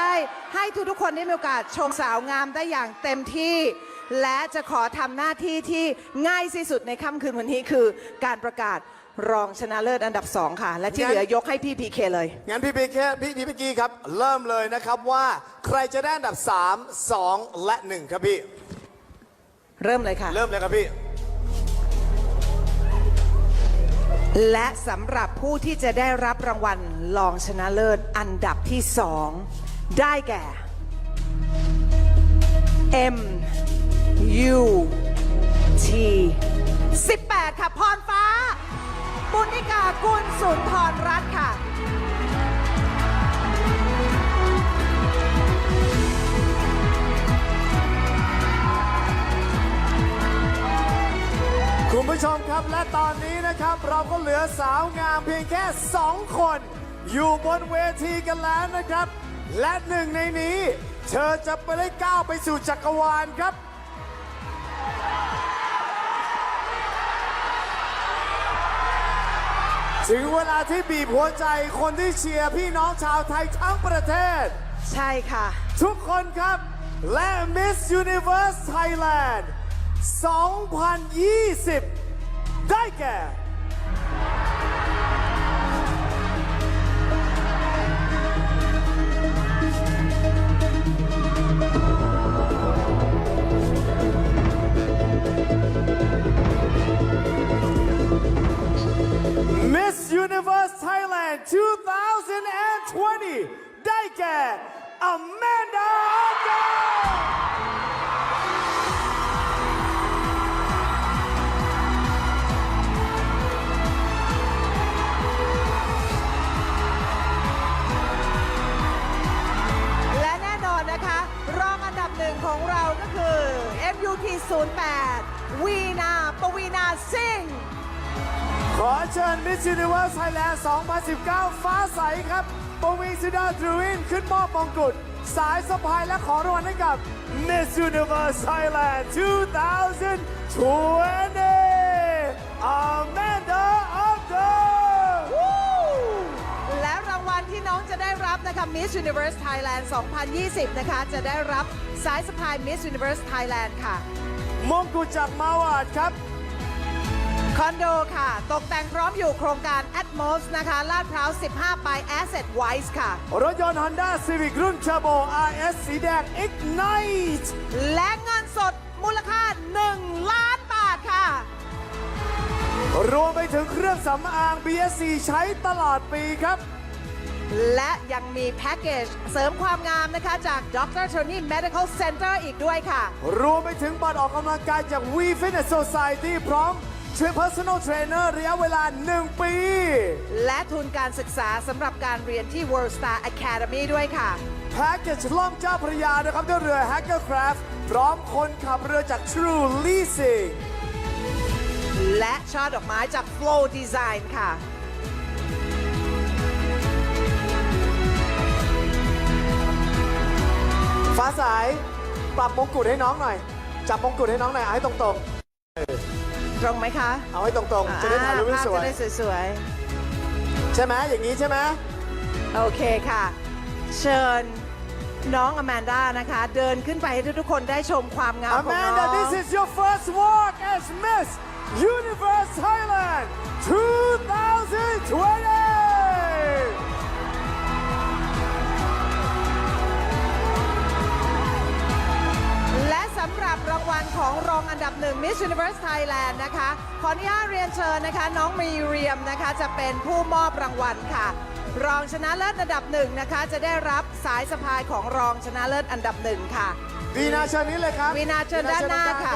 ได้ให้ทุกๆคนได้มีโอกาสชมสาวงามได้อย่างเต็มที่ และจะขอทำหน้าที่ที่ง่ายที่สุดในค่ำคืนวันนี้คือ การประกาศรองชนะเลิศอันดับ 2 ค่ะ และที่เหลือยกให้พี่พีเคเลย งั้นพี่พีเคพี่พี่พิกกี้ครับ เริ่มเลยนะครับว่าใครจะได้อันดับ 3 2 และ 1 ครับพี่ เริ่มเลยค่ะ เริ่มเลยครับพี่ และสำหรับผู้ที่จะได้รับรางวัลรองชนะเลิศอันดับที่สอง ได้แก่ M U T 18 ค่ะ พรฟ้าปุณณิกากุลสุนทรรัตน์ค่ะ คุณผู้ชมครับและตอนนี้นะครับเราก็เหลือสาวงามเพียงแค่ 2 คน อยู่บนเวทีกันแล้วนะครับ และหนึ่งในนี้ เธอจะไปได้ก้าวไปสู่จักรวาลครับ ถึงเวลาที่บีบหัวใจคนที่เชียร์พี่น้องชาวไทยทั้งประเทศ ใช่ค่ะ ทุกคนครับ และ Miss Universe Thailand 2020 ได้แก่ ซิงห์ขอเชิญ Miss Universe Thailand 2019 ฟ้าใสครับปวีสุดาดรูวินขึ้นมอบมงกุฎสายสะพายและขอรางวัลให้กับ Miss Universe Thailand 2020 Amanda Argo และรางวัลที่น้องจะได้รับนะคะ Miss Universe Thailand 2020 นะคะ จะได้รับสายสะพาย Miss Universe Thailand ค่ะ มงกุฎจากมาวาดครับค อนโดค่ะ ตกแต่งพร้อมอยู่โครงการ Atmos นะคะ ลาดพร้าว 15 by Asset Wise ค่ะ รถยนต์ Honda Civic รุ่น Turbo RS สีแดง Ignite และเงินสดมูลค่า 1 ล้านบาทค่ะ รวมไปถึงเครื่องสำอาง BSC ใช้ตลอดปีครับ และยังมีแพ็กเกจเสริมความงามนะคะ จาก Dr. Tony Medical Center อีกด้วยค่ะ รวมไปถึงบัตรออกกำลังกายจาก We Fitness Society พร้อมเทรน Personal Trainer ระยะเวลา 1 ปี และทุนการศึกษาสำหรับการเรียนที่ World Star Academy ด้วยค่ะ แพ็กเกจล่องเจ้าพระยานะครับด้วยเรือ Hackercraft พร้อมคนขับเรือจาก True Leasing และช่อดอกไม้จาก Flow Design ค่ะ ฟ้าสาย ปรับมงกุฎให้น้องหน่อย จับมงกุฎให้น้องหน่อยเอาให้ตรง ตรงไหมคะๆเอาให้ตรงๆ จะได้ถ่ายรูปภาพสวจะยได้สวยใช่ไหมอย่างนี้ใช่ไหมๆ โอเคค่ะ เชิญน้องอแมนด้านะคะ เดินขึ้นไปให้ทุกๆคนได้ชมความงามของน้อง Amanda this is your first walk as Miss Universe Thailand 2020 2 รองอันดับ1 Miss Universe Thailand นะคะ ขออนุญาตเรียนเชิญนะคะ น้องมีเรียมนะคะ จะเป็นผู้มอบรางวัลค่ะ รองชนะเลิศอันดับหนึ่งนะคะ จะได้รับสายสะพายของรองชนะเลิศอันดับหนึ่งค่ะ วีนาเชิญนี้เลยครับวีนาเชิญด้านหน้าค่ะ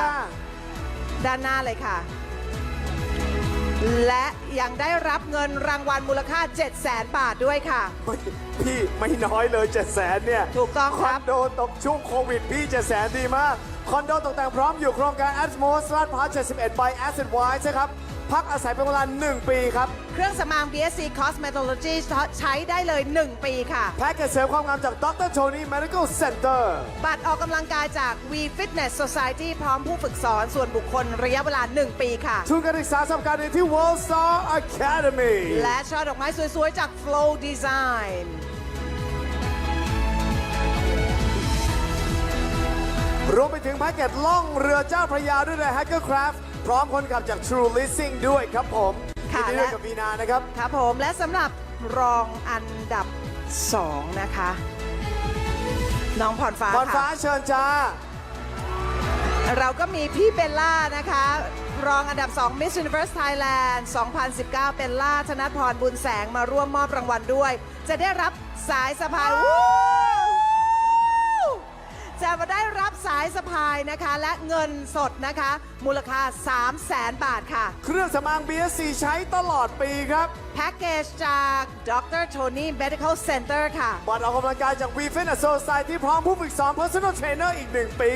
ด้านหน้าเลยค่ะ และยังได้รับเงินรางวัลมูลค่า 7 0 0 0 0 0 บาทด้วยค่ะพี่ไม่น้อยเลยเจ็ดแสนเนี่ยถูกต้องครับโดนตกช่วงโควิดพี่เจ็ดแสนดีมาก คอนโดตกแต่งพร้อมอยู่โครงการ Atmos ลาดพร้าว71 by Asset Wise นะครับ พักอาศัยเป็นเวลา 1 ปีครับ เครื่องสำอาง BSC Cosmetology ใช้ได้เลย 1 ปีค่ะ แพ็กเกจเสริมความงามจาก Dr. Tony Medical Center บัตรออกกำลังกายจาก We Fitness Society พร้อมผู้ฝึกสอนส่วนบุคคลระยะเวลา 1 ปีค่ะ ทุนการศึกษาสำหรับการเรียนที่ World Star Academy และช่อดอกไม้สวยๆ จาก Flow Design รวมไปถึงแพ็กเกจล่องเรือเจ้าพระยาด้วยเลย Hackercraft พร้อมคนขับจาก True Leasing ด้วยครับผมค่ะยินดีด้วยและ กับวีนานะครับ ครับผมและสำหรับรองอันดับ 2 นะคะ น้องพรฟ้าพรฟ้าค่ะเชิญจ้า เราก็มีพี่เบลล่านะคะ รองอันดับ 2 Miss Universe Thailand 2019 เบลล่าธนพรบุญแสงมาร่วมมอบรางวัลด้วย จะได้รับสายสะพายวู้ สายสะพายนะคะ และเงินสดนะคะ มูลค่า 3 0 0แสนบาทค่ะ เครื่องสำอาง BSC ใช้ตลอดปีครับ แพ็กเกจจากดรโทนี่ Medical Center ค่ะ บัตรออกกำลังกายจาก We Fit Society พร้อมผู้ฝึกสอน Personal Trainer อีกหนึ่งปี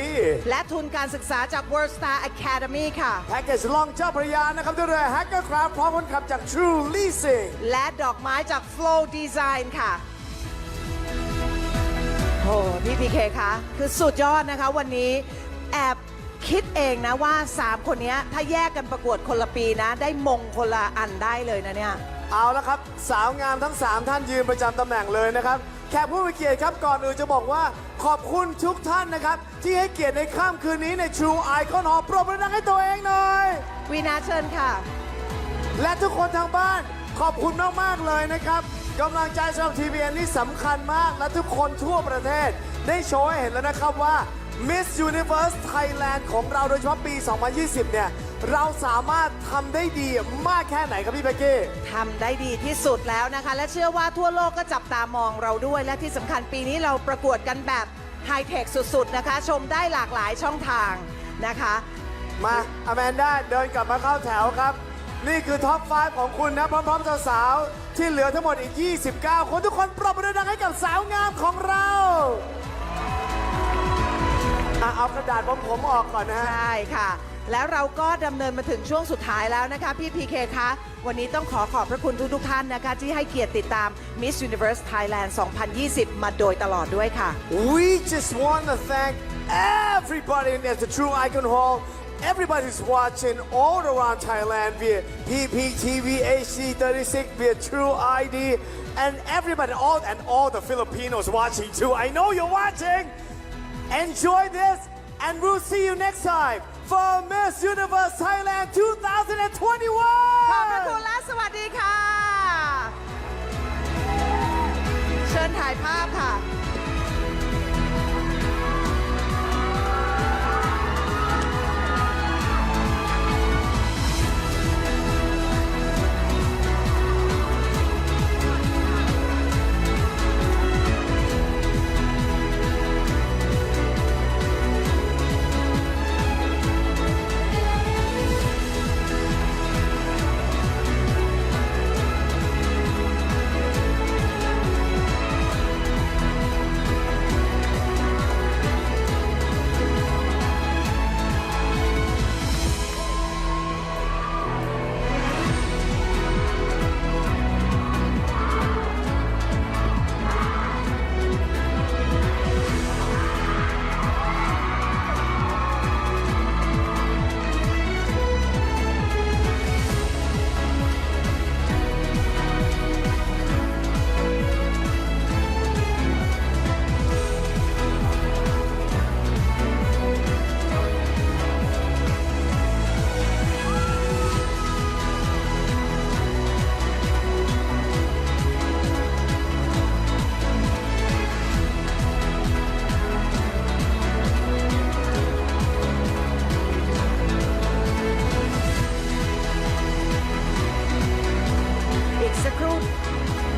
และทุนการศึกษาจาก World Star Academy ค่ะ แพ็กเกจล่องเจ้าพระยานะครับ ด้วยเรือ Hackercraft พร้อมคนขับจาก True Leasing และดอกไม้จาก Flow Design ค่ะโหพี่พีเคคะคือสุดยอดนะคะวันนี้แอบคิดเองนะว่า 3 คนเนี้ยถ้าแยกกันประกวดคนละปีนะ ได้มงคนละอันได้เลยนะเนี่ย เอาละครับ สาวงามทั้ง 3 ท่านยืนประจำตำแหน่งเลยนะครับ แขกผู้มีเกียรติครับก่อนอื่นจะบอกว่าขอบคุณทุกท่านนะครับ ที่ให้เกียรติในค่ำคืนนี้ใน True Icon Hall ปรบมือดังให้ตัวเองหน่อย วีนาเชิญค่ะ และทุกคนทางบ้านขอบคุณมาก ๆ เลยนะครับ กำลังใจสำหรับ TVN นี่สำคัญมากและทุกคนทั่วประเทศ ได้โชว์ให้เห็นแล้วนะครับว่า Miss Universe Thailand ของเราโดยเฉพาะปี 2020 เนี่ย เราสามารถทำได้ดีมากแค่ไหนครับพี่เบกกี้ ทำได้ดีที่สุดแล้วนะคะ และเชื่อว่าทั่วโลกก็จับตามองเราด้วย และที่สำคัญปีนี้เราประกวดกันแบบไฮเทคสุดๆนะคะ ชมได้หลากหลายช่องทางนะคะ มาอแมนด้าเดินกลับมาเข้าแถวครับ นี่คือท็อป 5 ของคุณนะ พร้อมๆสาวๆที่เหลือทั้งหมดอีก 29 คนทุกคนปรบมือดังให้กับสาวงามของเราอะเอากระดาษผมผมออกก่อนนะฮะ ใช่ค่ะ แล้วเราก็ดำเนินมาถึงช่วงสุดท้ายแล้วนะคะพี่พีเคคะวันนี้ต้องขอขอบพระคุณทุกๆท่านนะคะ ที่ให้เกียรติติดตาม Miss Universe Thailand 2020 มาโดยตลอดด้วยค่ะ We just want to thank everybody in the True Icon Hall, everybody who's watching all around Thailand via PPTV HD36 via True ID, and everybody, all and all the Filipinos watching too. I know you're watching. Enjoy this, and we'll see you next time for Miss Universe Thailand 2021. takes a group.